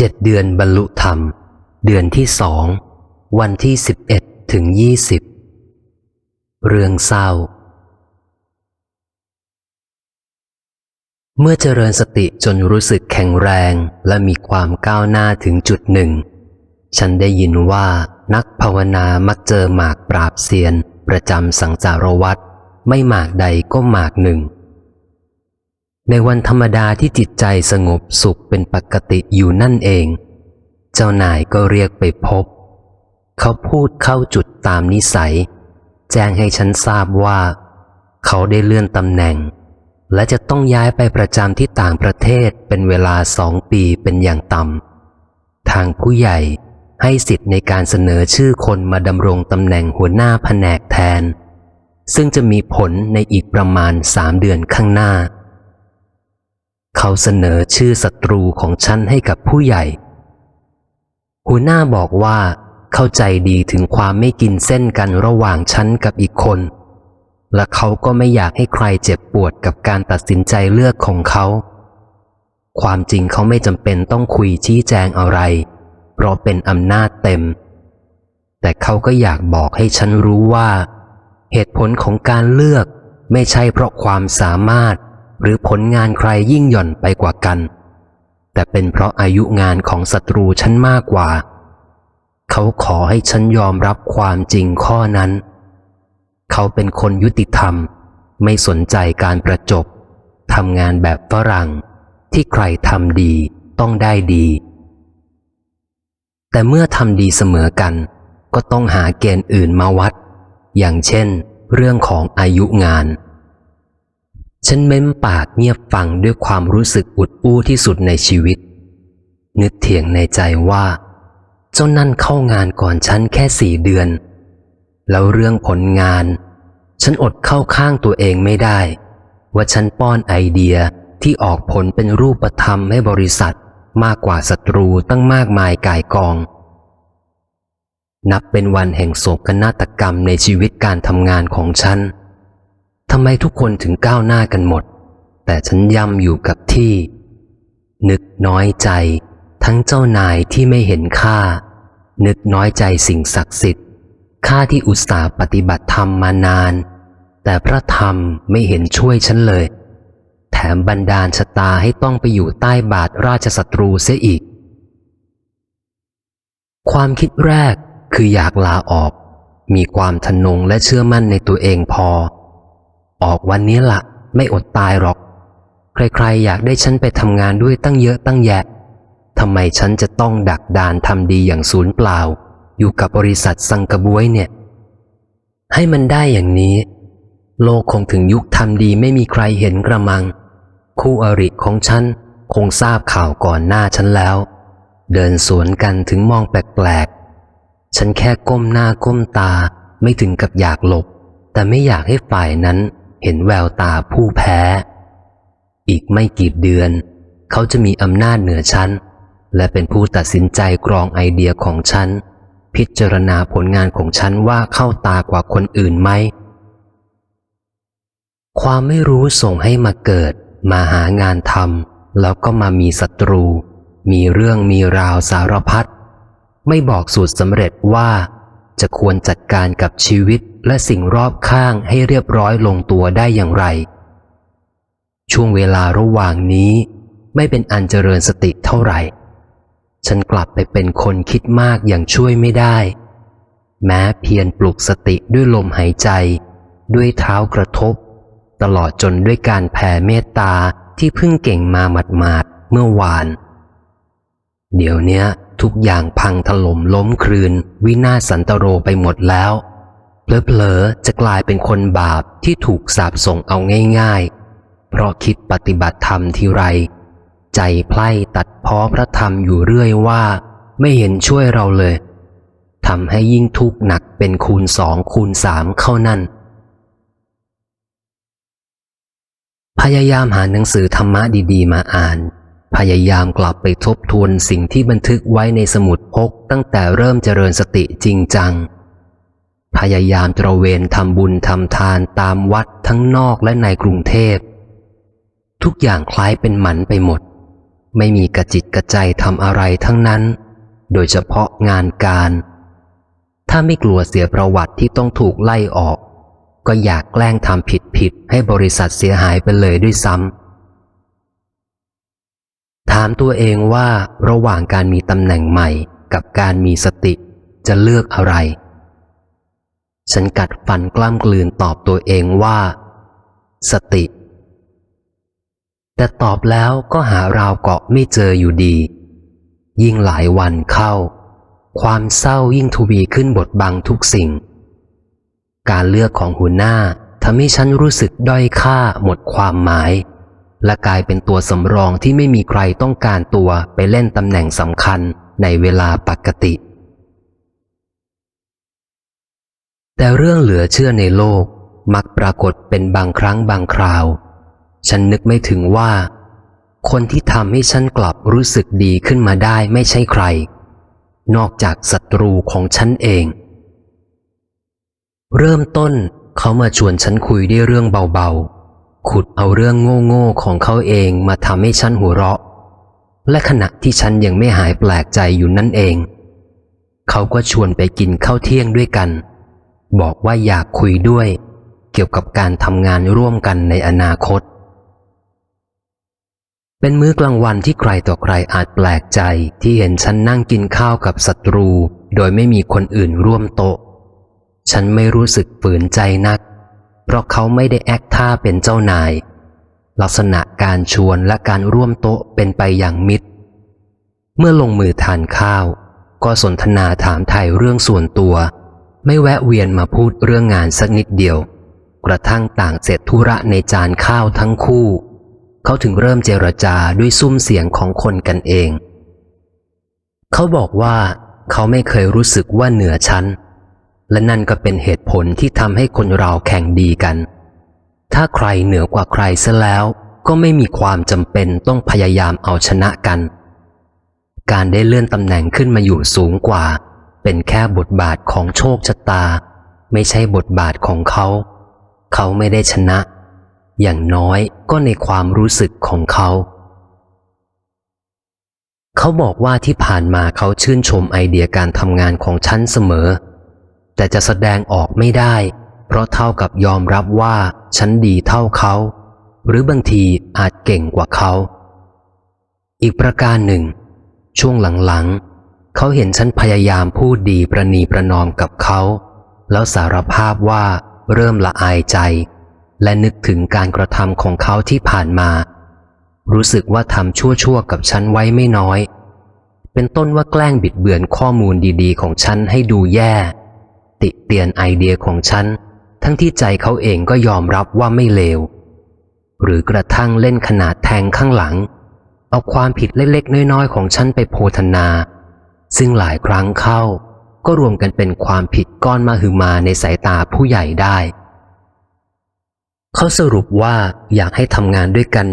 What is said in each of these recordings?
เจ็ดเดือนบรรลุธรรม เดือนที่สอง วันที่สิบเอ็ดถึงยี่สิบเรื่องเศร้า เมื่อเจริญสติจนรู้สึกแข็งแรงและมีความก้าวหน้าถึงจุดหนึ่ง ฉันได้ยินว่านักภาวนามักเจอหมากปราบเซียน ประจำสังสารวัตรไม่หมากใดก็หมากหนึ่ง ในวันธรรมดาที่จิตใจสงบสุขเป็นปกติอยู่นั่นเอง เจ้านายก็เรียกไปพบ เขาพูดเข้าจุดตามนิสัย แจ้งให้ฉันทราบว่า เขาได้เลื่อนตำแหน่ง และจะต้องย้ายไปประจำที่ต่างประเทศเป็นเวลาสองปีเป็นอย่างต่ำทางผู้ใหญ่ให้สิทธิ์ในการเสนอชื่อคนมาดำรงตำแหน่งหัวหน้าแผนกแทน ซึ่งจะมีผลในอีกประมาณสามเดือนข้างหน้า เขาเสนอชื่อศัตรูของฉันให้กับผู้ใหญ่ หัวหน้าบอกว่า เข้าใจดีถึงความไม่กินเส้นกันระหว่างฉันกับอีกคน และเขาก็ไม่อยากให้ใครเจ็บปวดกับการตัดสินใจเลือกของเขา ความจริงเขาไม่จำเป็นต้องคุยชี้แจงอะไร เพราะเป็นอำนาจเต็ม แต่เขาก็อยากบอกให้ฉันรู้ว่า เหตุผลของการเลือกไม่ใช่เพราะความสามารถ หรือผลงานใครยิ่งหย่อนไปกว่ากัน แต่เป็นเพราะอายุงานของศัตรูฉันมากกว่า เขาขอให้ฉันยอมรับความจริงข้อนั้น เขาเป็นคนยุติธรรม ไม่สนใจการประจบทำงานแบบฝรั่ง ที่ใครทำดีต้องได้ดี แต่เมื่อทำดีเสมอกัน ก็ต้องหาเกณฑ์อื่นมาวัด อย่างเช่น เรื่องของอายุงาน ฉันเม้มปากเงียบฟังด้วยความรู้สึกอุดอู้ที่สุดในชีวิต นึกเถียงในใจว่า เจ้านั่นเข้างานก่อนฉันแค่สี่เดือน แล้วเรื่องผลงาน ฉันอดเข้าข้างตัวเองไม่ได้ ว่าฉันป้อนไอเดียที่ออกผลเป็นรูปธรรมให้บริษัทมากกว่าศัตรูตั้งมากมายก่ายกอง นับเป็นวันแห่งโศกนาฏกรรมในชีวิตการทำงานของฉัน ทำไมทุกคนถึงก้าวหน้ากันหมด แต่ฉันย่ำอยู่กับที่ นึกน้อยใจ ทั้งเจ้านายที่ไม่เห็นค่า นึกน้อยใจสิ่งศักดิ์สิทธิ์ข้าที่อุตส่าห์ปฏิบัติธรรมมานาน แต่พระธรรมไม่เห็นช่วยฉันเลย แถมบันดาลชะตาให้ต้องไปอยู่ใต้บาทราชศัตรูเสียอีก ความคิดแรกคืออยากลาออก มีความทะนงและเชื่อมั่นในตัวเองพอ ออกวันนี้ละไม่อดตายหรอก ใครๆ อยากได้ฉันไปทำงานด้วยตั้งเยอะตั้งแยะทำไมฉันจะต้องดักดานทำดีอย่างศูนย์เปล่า อยู่กับบริษัทสังกะบวยเนี่ย ให้มันได้อย่างนี้ โลกคงถึงยุคทำดีไม่มีใครเห็นกระมัง คู่อริของฉันคงทราบข่าวก่อนหน้าฉันแล้ว เดินสวนกันถึงมองแปลกๆ ฉันแค่ก้มหน้าก้มตาไม่ถึงกับอยากหลบ แต่ไม่อยากให้ฝ่ายนั้น เห็นแววตาผู้แพ้ อีกไม่กี่เดือน เขาจะมีอำนาจเหนือฉันและเป็นผู้ตัดสินใจกรองไอเดียของฉัน พิจารณาผลงานของฉันว่าเข้าตากว่าคนอื่นไหม ความไม่รู้ส่งให้มาเกิด มาหางานทำแล้วก็มามีศัตรู มีเรื่องมีราวสารพัดไม่บอกสูตรสำเร็จว่า จะควรจัดการกับชีวิต และสิ่งรอบข้างให้เรียบร้อยลงตัวได้อย่างไร ช่วงเวลาระหว่างนี้ไม่เป็นอันเจริญสติเท่าไหร่ ฉันกลับไปเป็นคนคิดมากอย่างช่วยไม่ได้ แม้เพียรปลุกสติด้วยลมหายใจ ด้วยเท้ากระทบ ตลอดจนด้วยการแผ่เมตตาที่เพิ่งเก่งมาหมาดๆเมื่อวาน เดี๋ยวเนี้ยทุกอย่างพังถล่มล้มคลืน วินาศสันตโรไปหมดแล้ว เผลอๆจะกลายเป็นคนบาปที่ถูกสาบส่งเอาง่ายๆ เพราะคิดปฏิบัติธรรมทีไร ใจไพล่ตัดพ้อพระธรรมอยู่เรื่อยว่า ไม่เห็นช่วยเราเลยทำให้ยิ่งทุกข์หนักเป็นคูณสองคูณสามเข้านั่น พยายามหาหนังสือธรรมะดีๆ มาอ่าน พยายามกลับไปทบทวนสิ่งที่บันทึกไว้ในสมุดพกตั้งแต่เริ่มเจริญสติจริงจัง พยายามตระเวนทำบุญทำทานตามวัดทั้งนอกและในกรุงเทพ ทุกอย่างคล้ายเป็นหมันไปหมด ไม่มีกระจิตกระใจทำอะไรทั้งนั้น โดยเฉพาะงานการ ถ้าไม่กลัวเสียประวัติที่ต้องถูกไล่ออก ก็อยากแกล้งทำผิดผิดให้บริษัทเสียหายไปเลยด้วยซ้ำถามตัวเองว่าระหว่างการมีตำแหน่งใหม่กับการมีสติจะเลือกอะไร ฉันกัดฟันกล้ามกลืนตอบตัวเองว่า สติ แต่ตอบแล้วก็หาราวเกาะไม่เจออยู่ดี ยิ่งหลายวันเข้า ความเศร้ายิ่งทวีขึ้นบทบังทุกสิ่ง การเลือกของหัวหน้าทำให้ฉันรู้สึกด้อยค่าหมดความหมาย และกลายเป็นตัวสำรองที่ไม่มีใครต้องการตัวไปเล่นตำแหน่งสำคัญในเวลาปกติ แต่เรื่องเหลือเชื่อในโลกมักปรากฏเป็นบางครั้งบางคราว ฉันนึกไม่ถึงว่า คนที่ทำให้ฉันกลับรู้สึกดีขึ้นมาได้ไม่ใช่ใคร นอกจากศัตรูของฉันเอง เริ่มต้นเขามาชวนฉันคุยด้วยเรื่องเบาๆ ขุดเอาเรื่องโง่ๆของเขาเองมาทำให้ฉันหัวเราะ และขณะที่ฉันยังไม่หายแปลกใจอยู่นั่นเอง เขาก็ชวนไปกินข้าวเที่ยงด้วยกัน บอกว่าอยากคุยด้วย เกี่ยวกับการทำงานร่วมกันในอนาคต เป็นมื้อกลางวันที่ใครต่อใครอาจแปลกใจที่เห็นฉันนั่งกินข้าวกับศัตรู โดยไม่มีคนอื่นร่วมโต๊ะ ฉันไม่รู้สึกฝืนใจนัก เพราะเขาไม่ได้แอคท่าเป็นเจ้านาย ลักษณะการชวนและการร่วมโต๊ะเป็นไปอย่างมิตร เมื่อลงมือทานข้าว ก็สนทนาถามไทยเรื่องส่วนตัว ไม่แวะเวียนมาพูดเรื่องงานสักนิดเดียว กระทั่งต่างเสร็จธุระในจานข้าวทั้งคู่ เขาถึงเริ่มเจรจาด้วยซุ้มเสียงของคนกันเอง เขาบอกว่าเขาไม่เคยรู้สึกว่าเหนือชั้น และนั่นก็เป็นเหตุผลที่ทำให้คนเราแข่งดีกัน ถ้าใครเหนือกว่าใครซะแล้วก็ไม่มีความจำเป็นต้องพยายามเอาชนะกัน การได้เลื่อนตำแหน่งขึ้นมาอยู่สูงกว่า เป็นแค่บทบาทของโชคชะตา ไม่ใช่บทบาทของเขา เขาไม่ได้ชนะ อย่างน้อยก็ในความรู้สึกของเขา เขาบอกว่าที่ผ่านมาเขาชื่นชมไอเดียการทำงานของฉันเสมอ แต่จะแสดงออกไม่ได้ เพราะเท่ากับยอมรับว่าฉันดีเท่าเขา หรือบางทีอาจเก่งกว่าเขา อีกประการหนึ่ง ช่วงหลังๆ เขาเห็นฉันพยายามพูดดีประนีประนอมกับเขา แล้วสารภาพว่าเริ่มละอายใจ และนึกถึงการกระทำของเขาที่ผ่านมา รู้สึกว่าทำชั่วๆกับฉันไว้ไม่น้อย เป็นต้นว่าแกล้งบิดเบือนข้อมูลดีๆ ของฉันให้ดูแย่ ติเตียนไอเดียของฉัน ทั้งที่ใจเขาเองก็ยอมรับว่าไม่เลว หรือกระทั่งเล่นขนาดแทงข้างหลัง เอาความผิดเล็กๆ น้อยๆ ของฉันไปโพธนา ซึ่งหลายครั้งเข้า ก็รวมกันเป็นความผิดก้อนมาหือมาในสายตาผู้ใหญ่ได้ เขาสรุปว่าอยากให้ทำงานด้วยกัน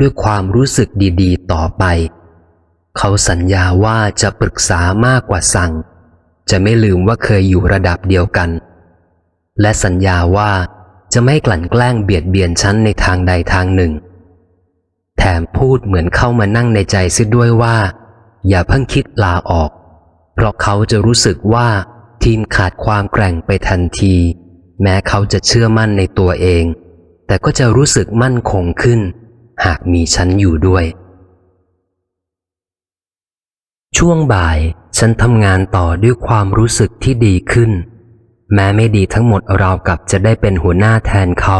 ด้วยความรู้สึกดีๆ ต่อไป เขาสัญญาว่าจะปรึกษามากกว่าสั่ง จะไม่ลืมว่าเคยอยู่ระดับเดียวกัน และสัญญาว่าจะไม่กลั่นแกล้งเบียดเบียนฉันในทางใดทางหนึ่ง แถมพูดเหมือนเข้ามานั่งในใจซิด้วยว่า อย่าเพิ่งคิดลาออก เพราะเขาจะรู้สึกว่าทีมขาดความแกร่งไปทันที แม้เขาจะเชื่อมั่นในตัวเอง แต่ก็จะรู้สึกมั่นคงขึ้น หากมีฉันอยู่ด้วย ช่วงบ่ายฉันทำงานต่อด้วยความรู้สึกที่ดีขึ้น แม้ไม่ดีทั้งหมดราวกับจะได้เป็นหัวหน้าแทนเขา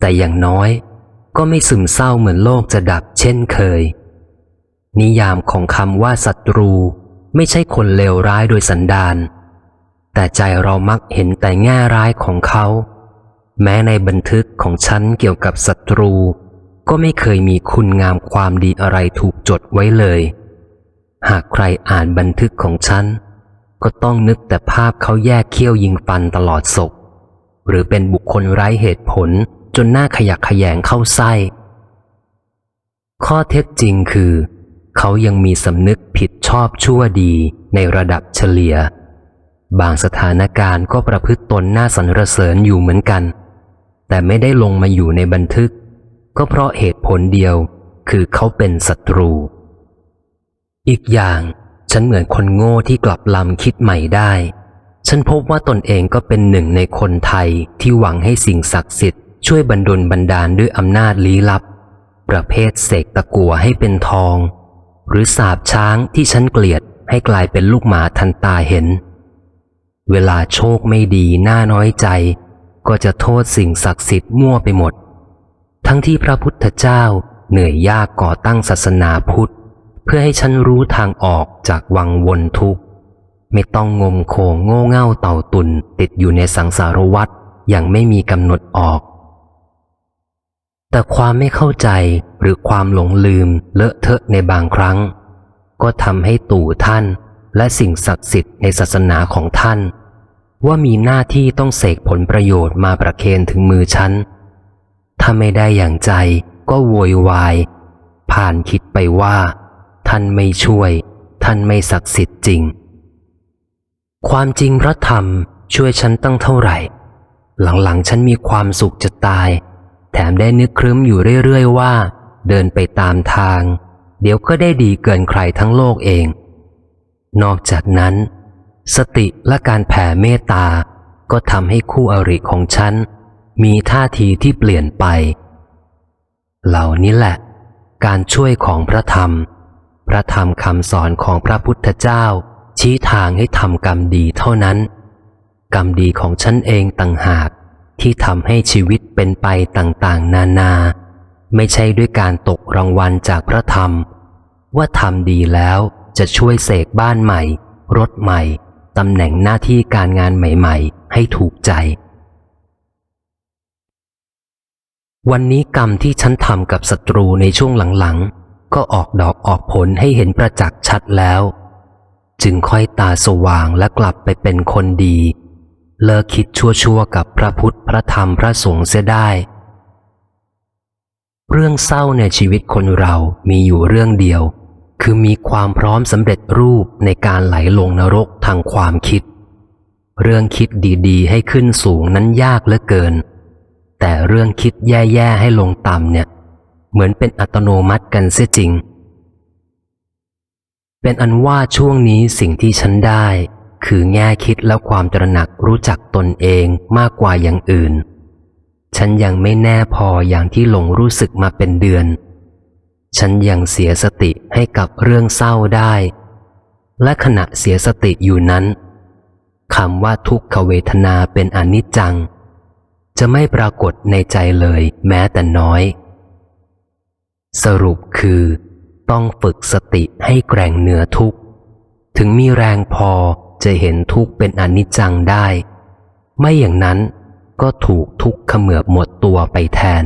แต่อย่างน้อยก็ไม่ซึมเศร้าเหมือนโลกจะดับเช่นเคย นิยามของคำว่าศัตรู ไม่ใช่คนเลวร้ายโดยสันดาน แต่ใจเรามักเห็นแต่แง่ร้ายของเขา แม้ในบันทึกของฉันเกี่ยวกับศัตรู ก็ไม่เคยมีคุณงามความดีอะไรถูกจดไว้เลย หากใครอ่านบันทึกของฉัน ก็ต้องนึกแต่ภาพเขาแยกเขี้ยวยิงฟันตลอดศก หรือเป็นบุคคลไร้เหตุผลจนหน้าขยักขยงเข้าไส้ ข้อเท็จจริงคือ เขายังมีสำนึกผิดชอบชั่วดีในระดับเฉลี่ย บางสถานการณ์ก็ประพฤติตนน่าสรรเสริญอยู่เหมือนกัน แต่ไม่ได้ลงมาอยู่ในบันทึก ก็เพราะเหตุผลเดียวคือเขาเป็นศัตรู อีกอย่างฉันเหมือนคนโง่ที่กลับลำคิดใหม่ได้ ฉันพบว่าตนเองก็เป็นหนึ่งในคนไทยที่หวังให้สิ่งศักดิ์สิทธิ์ช่วยบรรดลบันดาลด้วยอำนาจลี้ลับ ประเภทเสกตะกัวให้เป็นทอง หรือสาบช้างที่ฉันเกลียดให้กลายเป็นลูกหมาทันตาเห็น เวลาโชคไม่ดีหน่าน้อยใจ ก็จะโทษสิ่งศักดิ์สิทธิ์มั่วไปหมด ทั้งที่พระพุทธเจ้าเหนื่อยยากก่อตั้งศาสนาพุทธ เพื่อให้ฉันรู้ทางออกจากวังวนทุกข์ ไม่ต้องงมโคงโง่เง่าเต่าตุนติดอยู่ในสังสารวัฏอย่างไม่มีกำหนดออก แต่ความไม่เข้าใจ หรือความหลงลืมเลอะเทอะในบางครั้ง ก็ทำให้ตู่ท่านและสิ่งศักดิ์สิทธิ์ในศาสนาของท่าน ว่ามีหน้าที่ต้องเสกผลประโยชน์มาประเคนถึงมือฉัน ถ้าไม่ได้อย่างใจก็โวยวาย ผ่านคิดไปว่า ท่านไม่ช่วย ท่านไม่ศักดิ์สิทธิ์จริง ความจริงพระธรรมช่วยฉันตั้งเท่าไหร่ หลังๆ ฉันมีความสุขจะตาย แถมได้นึกครึ้มอยู่เรื่อย ๆ ว่า เดินไปตามทาง เดี๋ยวก็ได้ดีเกินใครทั้งโลกเอง นอกจากนั้น สติและการแผ่เมตตา ก็ทำให้คู่อริของฉัน มีท่าทีที่เปลี่ยนไป เหล่านี้แหละ การช่วยของพระธรรม พระธรรมคำสอนของพระพุทธเจ้า ชี้ทางให้ทำกรรมดีเท่านั้น กรรมดีของฉันเองต่างหากที่ทำให้ชีวิตเป็นไปต่างๆ นานา ไม่ใช่ด้วยการตกรางวัลจากพระธรรม ว่าทำดีแล้วจะช่วยเสกบ้านใหม่ รถใหม่ตำแหน่งหน้าที่การงานใหม่ ๆ ให้ถูกใจ วันนี้กรรมที่ฉันทำกับศัตรูในช่วงหลังๆ ก็ออกดอกออกผลให้เห็นประจักษ์ชัดแล้ว จึงค่อยตาสว่างและกลับไปเป็นคนดี เลิกคิดชั่วๆกับพระพุทธพระธรรมพระสงฆ์เสียได้ เรื่องเศร้าในชีวิตคนเรามีอยู่เรื่องเดียว คือมีความพร้อมสำเร็จรูปในการไหลลงนรกทางความคิด เรื่องคิดดีๆ ให้ขึ้นสูงนั้นยากเหลือเกิน แต่เรื่องคิดแย่ๆให้ลงต่ำเนี่ย เหมือนเป็นอัตโนมัติกันเสียจริง เป็นอันว่าช่วงนี้สิ่งที่ฉันได้ คือแง่คิดและความตระหนักรู้จักตนเองมากกว่าอย่างอื่น ฉันยังไม่แน่พออย่างที่หลงรู้สึกมาเป็นเดือน ฉันยังเสียสติให้กับเรื่องเศร้าได้ และขณะเสียสติอยู่นั้นคำว่าทุกขเวทนาเป็นอนิจจัง จะไม่ปรากฏในใจเลยแม้แต่น้อย สรุปคือ ต้องฝึกสติให้แกร่งเหนือทุกข์ถึงมีแรงพอจะเห็นทุกข์เป็นอนิจจังได้ ไม่อย่างนั้น ก็ถูกทุกข์เขมือบหมดตัวไปแทน